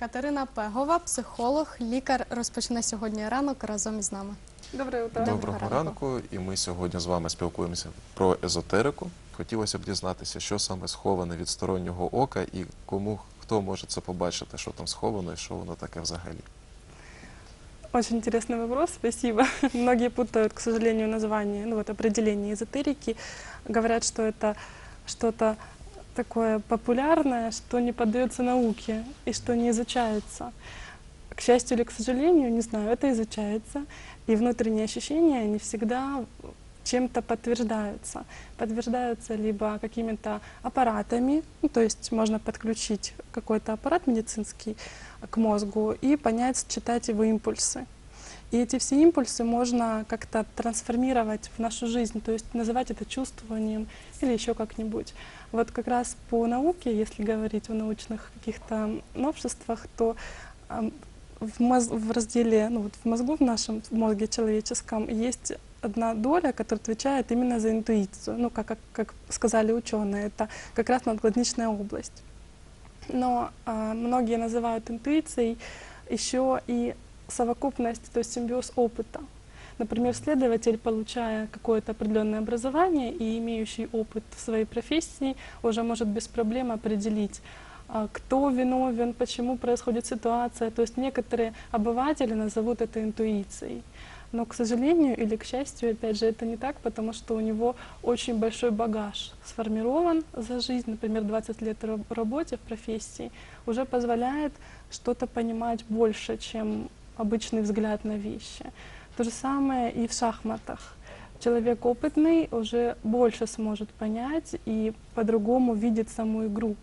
Катерина Пегова, психолог, лікар, розпочне сьогодні ранок разом із нами. Доброе утро. Доброго Доброго ранку, і ми сьогодні з вами спілкуємося про езотерику. Хотілося б дізнатися, що саме сховане від стороннього ока і кому хто може це побачити, що там сховано і що воно таке взагалі. Очень интересный вопрос, спасибо. Многие путают, к сожалению, название, ну вот определение эзотерики. Говорят, что это что-то такое популярное, что не поддается науке и что не изучается. К счастью или к сожалению, не знаю, это изучается. И внутренние ощущения не всегда чем-то подтверждаются. Подтверждаются либо какими-то аппаратами, ну, то есть можно подключить какой-то аппарат медицинский к мозгу и понять, читать его импульсы. И эти все импульсы можно как-то трансформировать в нашу жизнь, то есть называть это чувствованием или еще как-нибудь. Вот как раз по науке, если говорить о научных каких-то новшествах, то в, моз- в разделе, ну вот в мозгу, в нашем в мозге человеческом, есть одна доля, которая отвечает именно за интуицию. Ну, как, как, как сказали ученые, это как раз надгладничная область. Но а, многие называют интуицией еще и совокупность, то есть симбиоз опыта. Например, следователь, получая какое-то определенное образование и имеющий опыт в своей профессии, уже может без проблем определить, а, кто виновен, почему происходит ситуация. То есть некоторые обыватели назовут это интуицией. Но, к сожалению или к счастью, опять же, это не так, потому что у него очень большой багаж сформирован за жизнь, например, 20 лет раб- работе в профессии, уже позволяет что-то понимать больше, чем обычный взгляд на вещи. То же самое и в шахматах. Человек опытный уже больше сможет понять и по-другому видит саму игру.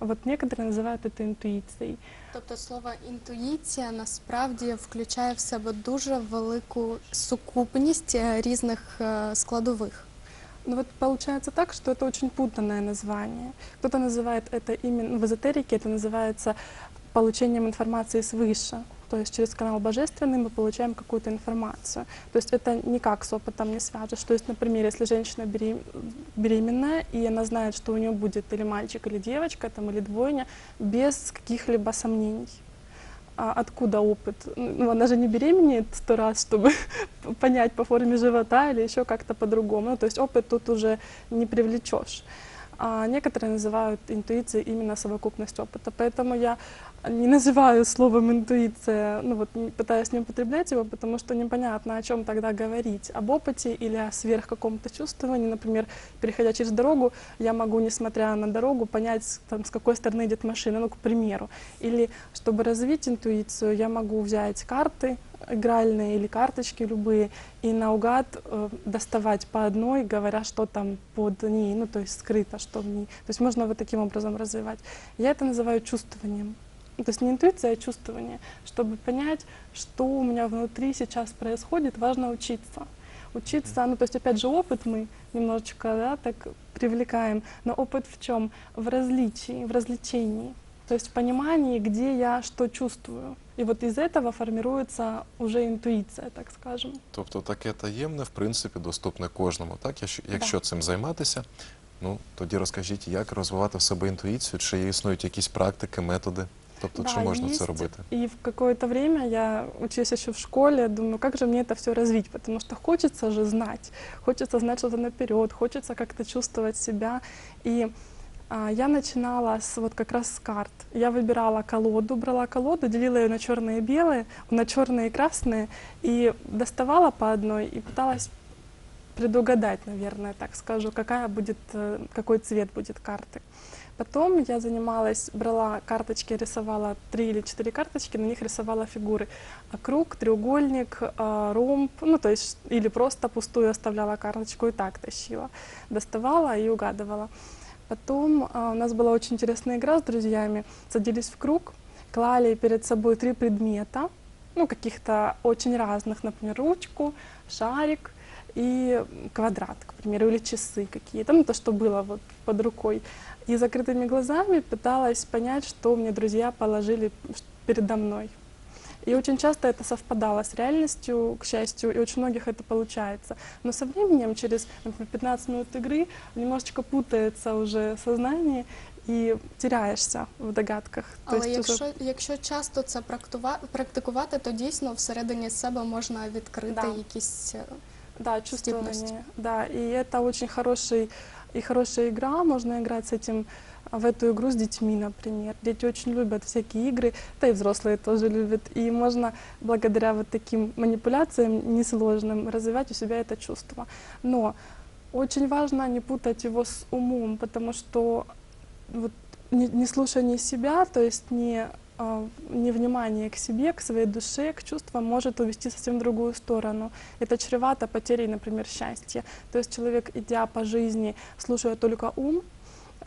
Вот некоторые называют это интуицией. Тобто слово інтуїція насправді включає в себе дуже велику сукупність е, різних е, складових. Ну вот получается так, что это очень путанное название. Кто-то называет это именно, в эзотерике это называется получением информации свыше. То есть через канал божественный мы получаем какую-то информацию. То есть это никак с опытом не свяжешь. То есть, например, если женщина берем- беременная, и она знает, что у нее будет или мальчик, или девочка, там, или двойня, без каких-либо сомнений. А откуда опыт? Ну, она же не беременеет сто раз, чтобы понять по форме живота или еще как-то по-другому. Ну, то есть опыт тут уже не привлечешь. А некоторые называют интуицией именно совокупность опыта. Поэтому я не называю словом интуиция, ну вот не- пытаюсь не употреблять его, потому что непонятно, о чем тогда говорить. Об опыте или о сверх каком-то чувствовании. Например, переходя через дорогу, я могу, несмотря на дорогу, понять, там, с какой стороны идет машина, ну, к примеру. Или, чтобы развить интуицию, я могу взять карты игральные или карточки любые и наугад э, доставать по одной, говоря, что там под ней, ну, то есть скрыто, что в ней. То есть можно вот таким образом развивать. Я это называю чувствованием. Ну, То есть не интуиция, а чувствование. Чтобы понять, что у меня внутри сейчас происходит, важно учиться. Учиться, ну то есть опять же опыт мы немножечко да, так привлекаем, но опыт в чем? В различии, в развлечении. То есть в понимании, где я что чувствую. И вот из этого формируется уже интуиция, так скажем. Тобто таке таємне, в принципі, доступне кожному. Так, якщо, якщо цим займатися, ну тоді розкажіть, як розвивати в себе інтуїцію, чи існують якісь практики, методи. Тобто, чи Да, можна есть. це робити? И в какое-то время я училась еще в школе, думаю, как же мне это все развить, потому что хочется же знать, хочется знать что-то наперед, хочется как-то чувствовать себя. И а, я начинала с, вот как раз с карт. Я выбирала колоду, брала колоду, делила ее на черные и белые, на черные и красные, и доставала по одной и пыталась предугадать, наверное, так скажу, какая будет, э, какой цвет будет карты. Потом я занималась, брала карточки, рисовала три или четыре карточки, на них рисовала фигуры. А Круг, треугольник, а, ромб, ну то есть или просто пустую оставляла карточку и так тащила. Доставала и угадывала. Потом а, у нас была очень интересная игра с друзьями. Садились в круг, клали перед собой три предмета, ну каких-то очень разных, например, ручку, шарик и квадрат, к примеру, или часы какие-то, ну то, что было вот под рукой И закрытыми глазами пыталась понять, что мне друзья положили передо мной. И очень часто это совпадало с реальностью, к счастью, и очень многих это получается. Но со временем, через например, 15 минут игры, немножечко путается уже сознание, и теряешься в догадках. То Але есть уже- якщо, якщо часто це практува- практикувати, то дійсно всередині себе можна відкрити Да. якісь е, Да, чувствование. Степность. Да, и это очень хороший и хорошая игра. Можно играть с этим в эту игру с детьми, например. Дети очень любят всякие игры, да и взрослые тоже любят. И можно благодаря вот таким манипуляциям несложным развивать у себя это чувство. Но очень важно не путать его с умом, потому что вот не, не слушание себя, то есть не, невнимание к себе, к своей душе, к чувствам может увести совсем в другую сторону. Это чревато потерей, например, счастья. То есть человек, идя по жизни, слушая только ум,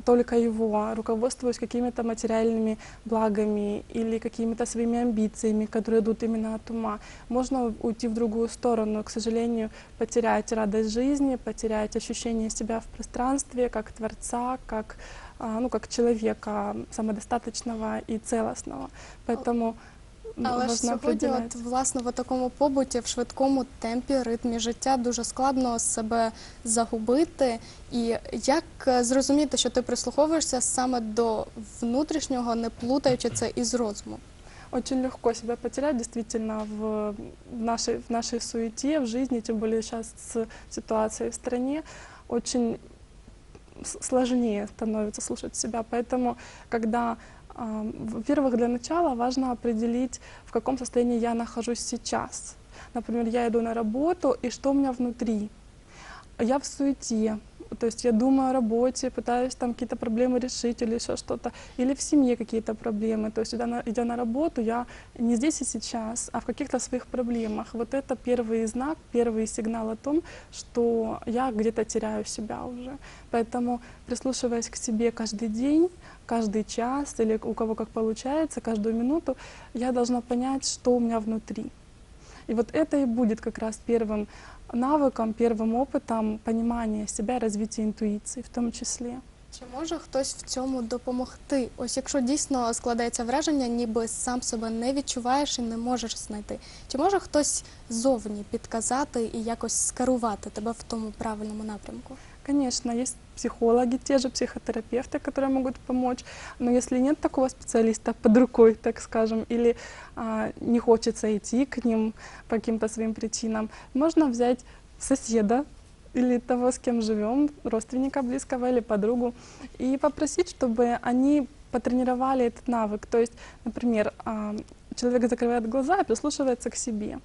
только его, руководствуясь какими-то материальными благами или какими-то своими амбициями, которые идут именно от ума, можно уйти в другую сторону, к сожалению, потерять радость жизни, потерять ощущение себя в пространстве, как творца, как, а, ну, как человека самодостаточного и целостного. Поэтому Але ж сьогодні, от власне в такому побуті, в швидкому темпі, ритмі життя дуже складно себе загубити. І як е, зрозуміти, що ти прислуховуєшся саме до внутрішнього, не плутаючи це із розумом? Очень легко себя потерять действительно в, нашей, в нашей суете, в жизни, тем более сейчас с ситуацией в стране. Очень сложнее становится слушать себя. Поэтому, когда, а, во-первых, для начала важно определить, в каком состоянии я нахожусь сейчас. Например, я иду на работу, и что у меня внутри? Я в суете, то есть я думаю о работе, пытаюсь там какие-то проблемы решить или еще что-то, или в семье какие-то проблемы. То есть идя на, идя на работу, я не здесь и сейчас, а в каких-то своих проблемах. Вот это первый знак, первый сигнал о том, что я где-то теряю себя уже. Поэтому прислушиваясь к себе каждый день, каждый час или у кого как получается, каждую минуту, я должна понять, что у меня внутри. И вот это и будет как раз первым навыком, первым опытом понимания себя, развития интуиции в том числе. Чи може хтось в цьому допомогти? Ось якщо дійсно складається враження, ніби сам себе не відчуваєш і не можеш знайти. Чи може хтось зовні підказати і якось скерувати тебе в тому правильному напрямку? Конечно, есть Психологи, те же психотерапевты, которые могут помочь. Но если нет такого специалиста под рукой, так скажем, или а, не хочется идти к ним по каким-то своим причинам, можно взять соседа или того, с кем живем, родственника близкого или подругу, и попросить, чтобы они потренировали этот навык. То есть, например, а, человек закрывает глаза и прислушивается к себе.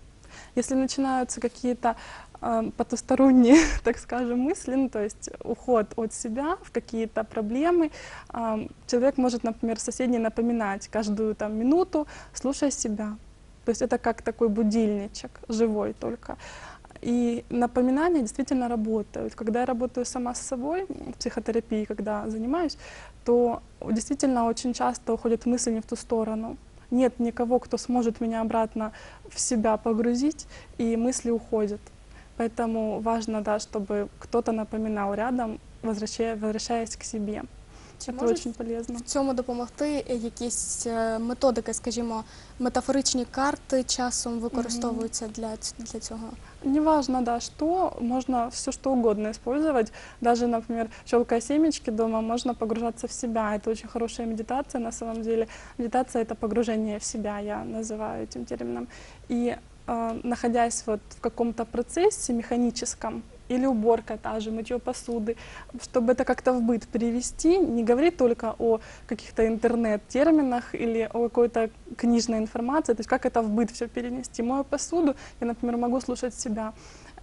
Если начинаются какие-то а, потусторонние, так скажем, мысли, ну, то есть уход от себя в какие-то проблемы, а, человек может, например, соседней напоминать каждую там минуту, слушая себя. То есть это как такой будильничек, живой только. И напоминания действительно работают. Когда я работаю сама с собой, в психотерапии, когда занимаюсь, то действительно очень часто уходят мысли не в ту сторону. Нет никого, кто сможет меня обратно в себя погрузить, и мысли уходят. Поэтому важно, да, чтобы кто-то напоминал рядом, возвращая- возвращаясь к себе. Чи Это можуть очень полезно. в цьому допомогти якісь е, методики, скажімо, метафоричні карти часом використовуються для, ць- для цього? Неважно, да, что, можно все что угодно использовать. Даже, например, щелкая семечки дома, можно погружаться в себя. Это очень хорошая медитация на самом деле. Медитация — это погружение в себя, я называю этим термином. И э, находясь вот в каком-то процессе механическом, или уборка та же, мытье посуды, чтобы это как-то в быт перевести, не говорить только о каких-то интернет-терминах или о какой-то книжной информации, то есть как это в быт все перенести. Мою посуду, я, например, могу слушать себя.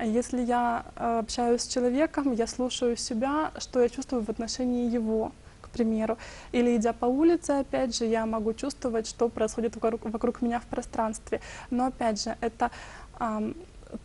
Если я э, общаюсь с человеком, я слушаю себя, что я чувствую в отношении его, к примеру. Или идя по улице, опять же, я могу чувствовать, что происходит вокруг, вокруг меня в пространстве. Но опять же, это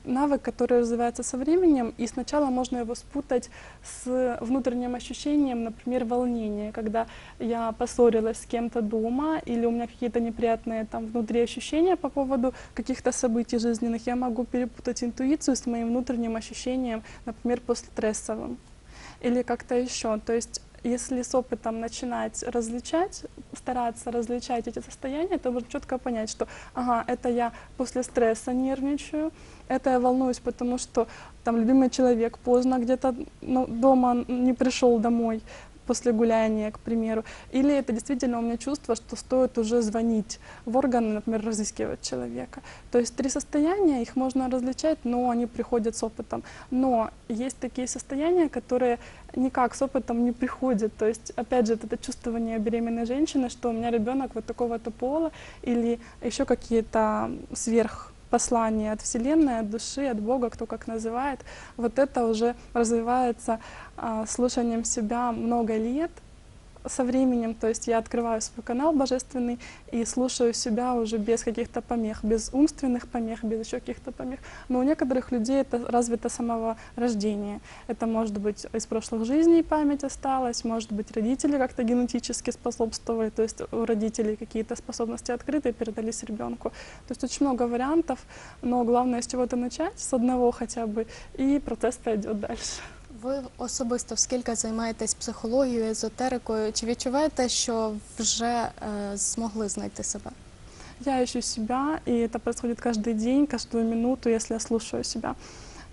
навык, который развивается со временем, и сначала можно его спутать с внутренним ощущением, например, волнения, когда я поссорилась с кем-то дома, или у меня какие-то неприятные там внутри ощущения по поводу каких-то событий жизненных, я могу перепутать интуицию с моим внутренним ощущением, например, постстрессовым или как-то еще. То есть если с опытом начинать различать, стараться различать эти состояния, то можно четко понять, что ага, это я после стресса нервничаю, это я волнуюсь, потому что там любимый человек поздно где-то ну, дома не пришел домой, после гуляния, к примеру, или это действительно у меня чувство, что стоит уже звонить в органы, например, разыскивать человека. То есть три состояния, их можно различать, но они приходят с опытом. Но есть такие состояния, которые никак с опытом не приходят. То есть, опять же, это чувствование беременной женщины, что у меня ребенок вот такого-то пола, или еще какие-то сверх послание от Вселенной, от души, от Бога, кто как называет, вот это уже развивается а, слушанием себя много лет со временем, то есть я открываю свой канал божественный и слушаю себя уже без каких-то помех, без умственных помех, без еще каких-то помех. Но у некоторых людей это развито самого рождения. Это может быть из прошлых жизней память осталась, может быть родители как-то генетически способствовали, то есть у родителей какие-то способности открыты и передались ребенку. То есть очень много вариантов, но главное с чего-то начать, с одного хотя бы, и процесс пойдет дальше. Ви особисто скільки займаєтесь психологією, езотерикою? Чи відчуваєте, що вже е, змогли знайти себе? Я ищу себя, и это происходит каждый день, каждую минуту, если я слушаю себя.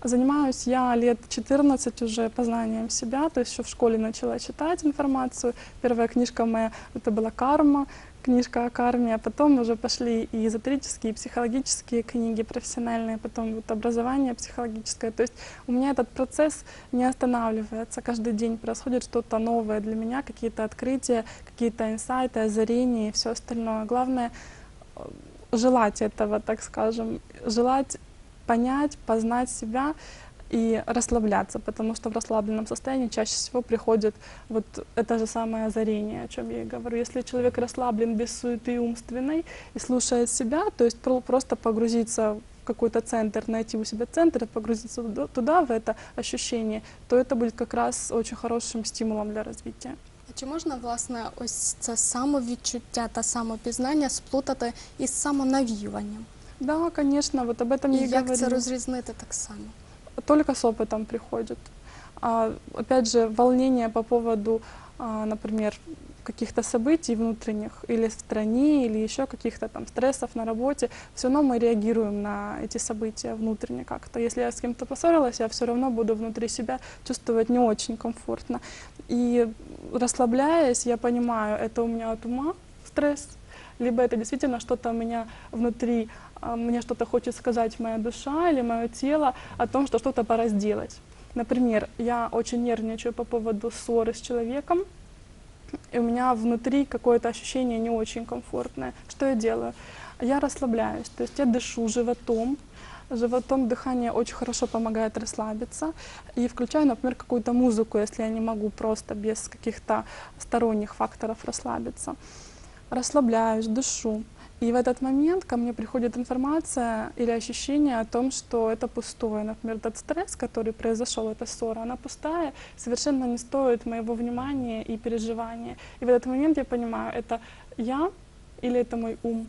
Занимаюсь я лет 14 уже познанием себя, то есть еще в школе начала читать информацию. Первая книжка моя это была «Карма», книжка о карме, а потом уже пошли и эзотерические, и психологические книги профессиональные, потом вот образование психологическое. То есть у меня этот процесс не останавливается. Каждый день происходит что-то новое для меня, какие-то открытия, какие-то инсайты, озарения и все остальное. Главное э, желать этого, так скажем, желать понять, познать себя и расслабляться, потому что в расслабленном состоянии чаще всего приходит вот это же самое озарение, о чем я и говорю. Если человек расслаблен без суеты умственной и слушает себя, то есть про- просто погрузиться в какой-то центр, найти у себя центр и погрузиться туда- туда, в это ощущение, то это будет как раз очень хорошим стимулом для развития. А Чи можна власне ось це самовідчуття та самопізнання сплутати із самонавіюванням? Да, конечно, вот об этом І я и як говорю. це розрізнити так само? только с опытом приходит. А, опять же, волнение по поводу, а, например, каких-то событий внутренних или в стране, или еще каких-то там стрессов на работе, все равно мы реагируем на эти события внутренне как-то. Если я с кем-то поссорилась, я все равно буду внутри себя чувствовать не очень комфортно. И расслабляясь, я понимаю, это у меня от ума стресс, либо это действительно что-то у меня внутри, мне что-то хочет сказать моя душа или мое тело о том, что что-то пора сделать. Например, я очень нервничаю по поводу ссоры с человеком, и у меня внутри какое-то ощущение не очень комфортное. Что я делаю? Я расслабляюсь, то есть я дышу животом, животом дыхание очень хорошо помогает расслабиться. И включаю, например, какую-то музыку, если я не могу просто без каких-то сторонних факторов расслабиться. Расслабляюсь, дышу. И в этот момент ко мне приходит информация или ощущение о том, что это пустое. Например, этот стресс, который произошел, эта ссора, она пустая, совершенно не стоит моего внимания и переживания. И в этот момент я понимаю, это я или это мой ум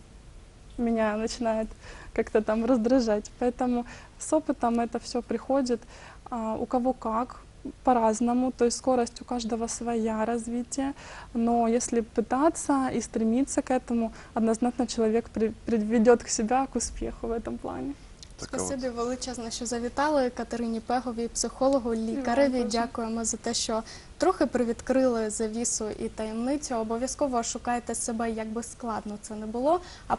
меня начинает как-то там раздражать. Поэтому с опытом это все приходит, а, у кого как, по-разному, то есть скорость у каждого своя развитие, но если пытаться и стремиться к этому, однозначно человек при- приведет к себя к успеху в этом плане. Така от Спасибі величезне, що завітали Катерині Пеговій, психологу, лікареві. теж. Дякуємо за те, що трохи привідкрили завісу і таємницю. Обов'язково шукайте себе, як би складно це не було. А